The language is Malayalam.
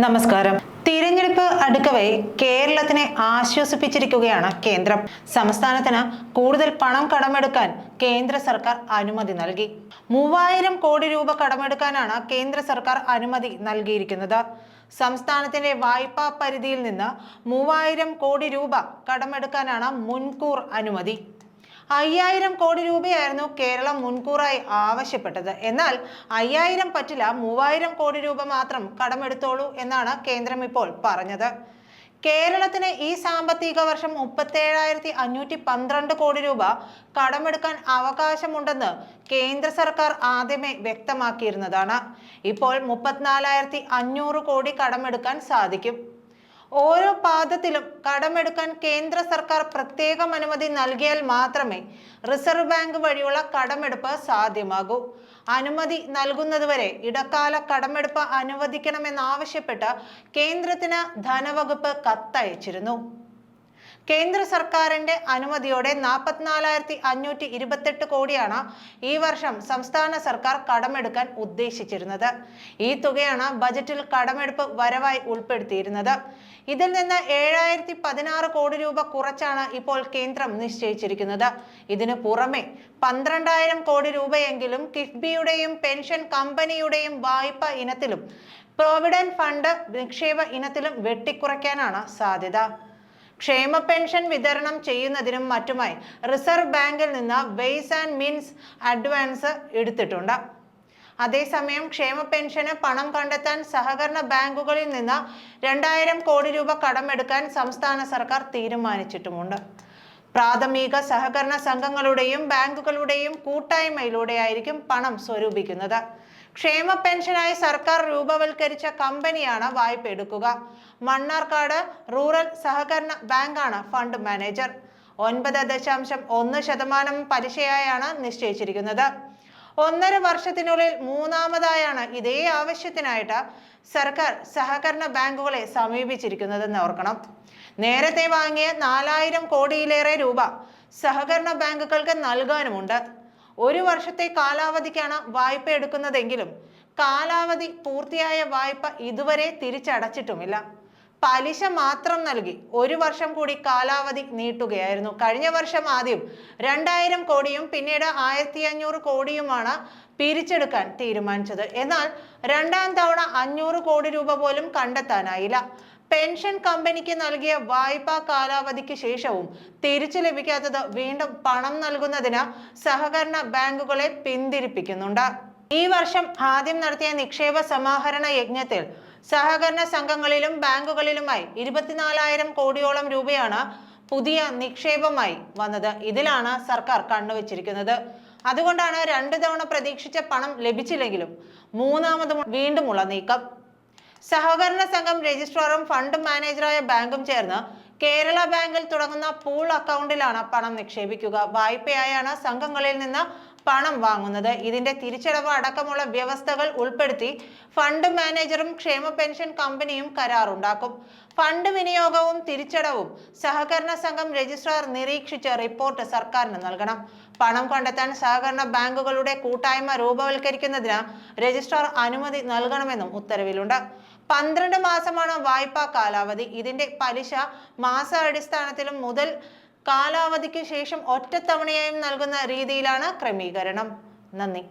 നമസ്കാരം. തിരഞ്ഞെടുപ്പ് അടുക്കവേ കേരളത്തിനെ ആശ്വസിപ്പിച്ചിരിക്കുകയാണ് കേന്ദ്രം. സംസ്ഥാനത്തിന് കൂടുതൽ പണം കടമെടുക്കാൻ കേന്ദ്ര സർക്കാർ അനുമതി നൽകി. മൂവായിരം കോടി രൂപ കടമെടുക്കാനാണ് കേന്ദ്ര സർക്കാർ അനുമതി നൽകിയിരിക്കുന്നത്. സംസ്ഥാനത്തിന്റെ വായ്പാ പരിധിയിൽ നിന്ന് മൂവായിരം കോടി രൂപ കടമെടുക്കാനാണ് മുൻകൂർ അനുമതി. അയ്യായിരം കോടി രൂപയായിരുന്നു കേരളം മുൻകൂറായി ആവശ്യപ്പെട്ടത്. എന്നാൽ അയ്യായിരം പറ്റില്ല മൂവായിരം കോടി രൂപ മാത്രം കടമെടുത്തോളൂ എന്നാണ് കേന്ദ്രം ഇപ്പോൾ പറഞ്ഞത്. കേരളത്തിന് ഈ സാമ്പത്തിക വർഷം മുപ്പത്തേഴായിരത്തി അഞ്ഞൂറ്റി പന്ത്രണ്ട് കോടി രൂപ കടമെടുക്കാൻ അവകാശമുണ്ടെന്ന് കേന്ദ്ര സർക്കാർ ആദ്യമേ വ്യക്തമാക്കിയിരുന്നതാണ്. ഇപ്പോൾ മുപ്പത്തിനാലായിരത്തി അഞ്ഞൂറ് കോടി കടമെടുക്കാൻ സാധിക്കും. ഓരോ പാദത്തിലും കടമെടുക്കാൻ കേന്ദ്ര സർക്കാർ പ്രത്യേകം അനുമതി നൽകിയാൽ മാത്രമേ റിസർവ് ബാങ്ക് വഴിയുള്ള കടമെടുപ്പ് സാധ്യമാകൂ. അനുമതി നൽകുന്നതുവരെ ഇടക്കാല കടമെടുപ്പ് അനുവദിക്കണമെന്നാവശ്യപ്പെട്ട് കേന്ദ്രത്തിന് ധനവകുപ്പ് കത്തയച്ചിരുന്നു. കേന്ദ്ര സർക്കാരിന്റെ അനുമതിയോടെ നാൽപ്പത്തിനാലായിരത്തി അഞ്ഞൂറ്റി ഇരുപത്തെട്ട് കോടിയാണ് ഈ വർഷം സംസ്ഥാന സർക്കാർ കടമെടുക്കാൻ ഉദ്ദേശിച്ചിരുന്നത്. ഈ തുകയാണ് ബജറ്റിൽ കടമെടുപ്പ് വരവായി ഉൾപ്പെടുത്തിയിരുന്നത്. ഇതിൽ നിന്ന് ഏഴായിരത്തി പതിനാറ് കോടി രൂപ കുറച്ചാണ് ഇപ്പോൾ കേന്ദ്രം നിശ്ചയിച്ചിരിക്കുന്നത്. ഇതിനു പുറമെ പന്ത്രണ്ടായിരം കോടി രൂപയെങ്കിലും കിഫ്ബിയുടെയും പെൻഷൻ കമ്പനിയുടെയും വായ്പ ഇനത്തിലും പ്രോവിഡന്റ് ഫണ്ട് നിക്ഷേപ ഇനത്തിലും വെട്ടിക്കുറയ്ക്കാനാണ് സാധ്യത. ക്ഷേമ പെൻഷൻ വിതരണം ചെയ്യുന്നതിനും മറ്റുമായി റിസർവ് ബാങ്കിൽ നിന്ന് വെയ്സ് ആൻഡ് മീൻസ് അഡ്വാൻസ് എടുത്തിട്ടുണ്ട്. അതേസമയം ക്ഷേമ പെൻഷന് പണം കണ്ടെത്താൻ സഹകരണ ബാങ്കുകളിൽ നിന്ന് രണ്ടായിരം കോടി രൂപ കടമെടുക്കാൻ സംസ്ഥാന സർക്കാർ തീരുമാനിച്ചിട്ടുമുണ്ട്. പ്രാഥമിക സഹകരണ സംഘങ്ങളുടെയും ബാങ്കുകളുടെയും കൂട്ടായ്മയിലൂടെയായിരിക്കും പണം സ്വരൂപിക്കുന്നത്. ക്ഷേമ പെൻഷനായി സർക്കാർ രൂപവൽക്കരിച്ച കമ്പനിയാണ് വായ്പ എടുക്കുക. മണ്ണാർക്കാട് റൂറൽ സഹകരണ ബാങ്കാണ് ഫണ്ട് മാനേജർ. ഒൻപത് ദശാംശം ഒന്ന് ശതമാനം പലിശയായാണ് നിശ്ചയിച്ചിരിക്കുന്നത്. ഒന്നര വർഷത്തിനുള്ളിൽ മൂന്നാമതായാണ് ഇതേ ആവശ്യത്തിനായിട്ട് സർക്കാർ സഹകരണ ബാങ്കുകളെ സമീപിച്ചിരിക്കുന്നതെന്ന് ഓർക്കണം. നേരത്തെ വാങ്ങിയ നാലായിരം കോടിയിലേറെ രൂപ സഹകരണ ബാങ്കുകൾക്ക് നൽകാനുമുണ്ട്. ഒരു വർഷത്തെ കാലാവധിക്കാണ് വായ്പ എടുക്കുന്നതെങ്കിലും കാലാവധി പൂർത്തിയായ വായ്പ ഇതുവരെ തിരിച്ചടച്ചിട്ടുമില്ല. പലിശ മാത്രം നൽകി ഒരു വർഷം കൂടി കാലാവധി നീട്ടുകയായിരുന്നു. കഴിഞ്ഞ വർഷം ആദ്യം രണ്ടായിരം കോടിയും പിന്നീട് ആയിരത്തി അഞ്ഞൂറ് കോടിയുമാണ് പിരിച്ചെടുക്കാൻ തീരുമാനിച്ചത്. എന്നാൽ രണ്ടാം തവണ അഞ്ഞൂറ് കോടി രൂപ പോലും കണ്ടെത്താനായില്ല. പെൻഷൻ കമ്പനിക്ക് നൽകിയ വായ്പാ കാലാവധിക്ക് ശേഷവും തിരിച്ചു ലഭിക്കാത്തത് വീണ്ടും പണം നൽകുന്നതിന് സഹകരണ ബാങ്കുകളെ പിന്തിരിപ്പിക്കുന്നുണ്ട്. ഈ വർഷം ആദ്യം നടത്തിയ നിക്ഷേപ സമാഹരണ യജ്ഞത്തിൽ സഹകരണ സംഘങ്ങളിലും ബാങ്കുകളിലുമായി ഇരുപത്തിനാലായിരം കോടിയോളം രൂപയാണ് പുതിയ നിക്ഷേപമായി വന്നത്. ഇതിലാണ് സർക്കാർ കണ്ണുവച്ചിരിക്കുന്നത്. അതുകൊണ്ടാണ് രണ്ടു തവണ പ്രതീക്ഷിച്ച പണം ലഭിച്ചില്ലെങ്കിലും മൂന്നാമതും വീണ്ടുമുള്ള നീക്കം. സഹകരണ സംഘം രജിസ്ട്രാറും ഫണ്ട് മാനേജറായ ബാങ്കും ചേർന്ന് കേരള ബാങ്കിൽ തുടങ്ങുന്ന പൂൾ അക്കൗണ്ടിലാണ് പണം നിക്ഷേപിക്കുക. വായ്പയായാണ് സംഘങ്ങളിൽ നിന്ന് പണം വാങ്ങുന്നത്. ഇതിന്റെ തിരിച്ചടവ് അടക്കമുള്ള വ്യവസ്ഥകൾ ഉൾപ്പെടുത്തി ഫണ്ട് മാനേജറും ക്ഷേമ പെൻഷൻ കമ്പനിയും കരാറുണ്ടാക്കും ഫണ്ട് വിനിയോഗവും തിരിച്ചടവും സഹകരണ സംഘം രജിസ്ട്രാർ നിരീക്ഷിച്ച് റിപ്പോർട്ട് സർക്കാരിന് നൽകണം. പണം കണ്ടെത്താൻ സഹകരണ ബാങ്കുകളുടെ കൂട്ടായ്മ രൂപവൽക്കരിക്കുന്നതിന് രജിസ്ട്രാർ അനുമതി നൽകണമെന്നും ഉത്തരവിലുണ്ട്. പന്ത്രണ്ട് മാസമാണ് വായ്പാ കാലാവധി. ഇതിന്റെ പലിശ മാസാടിസ്ഥാനത്തിലും മുതൽ കാലാവധിക്ക് ശേഷം ഒറ്റത്തവണയായും നൽകുന്ന രീതിയിലാണ് ക്രമീകരണം. നന്ദി.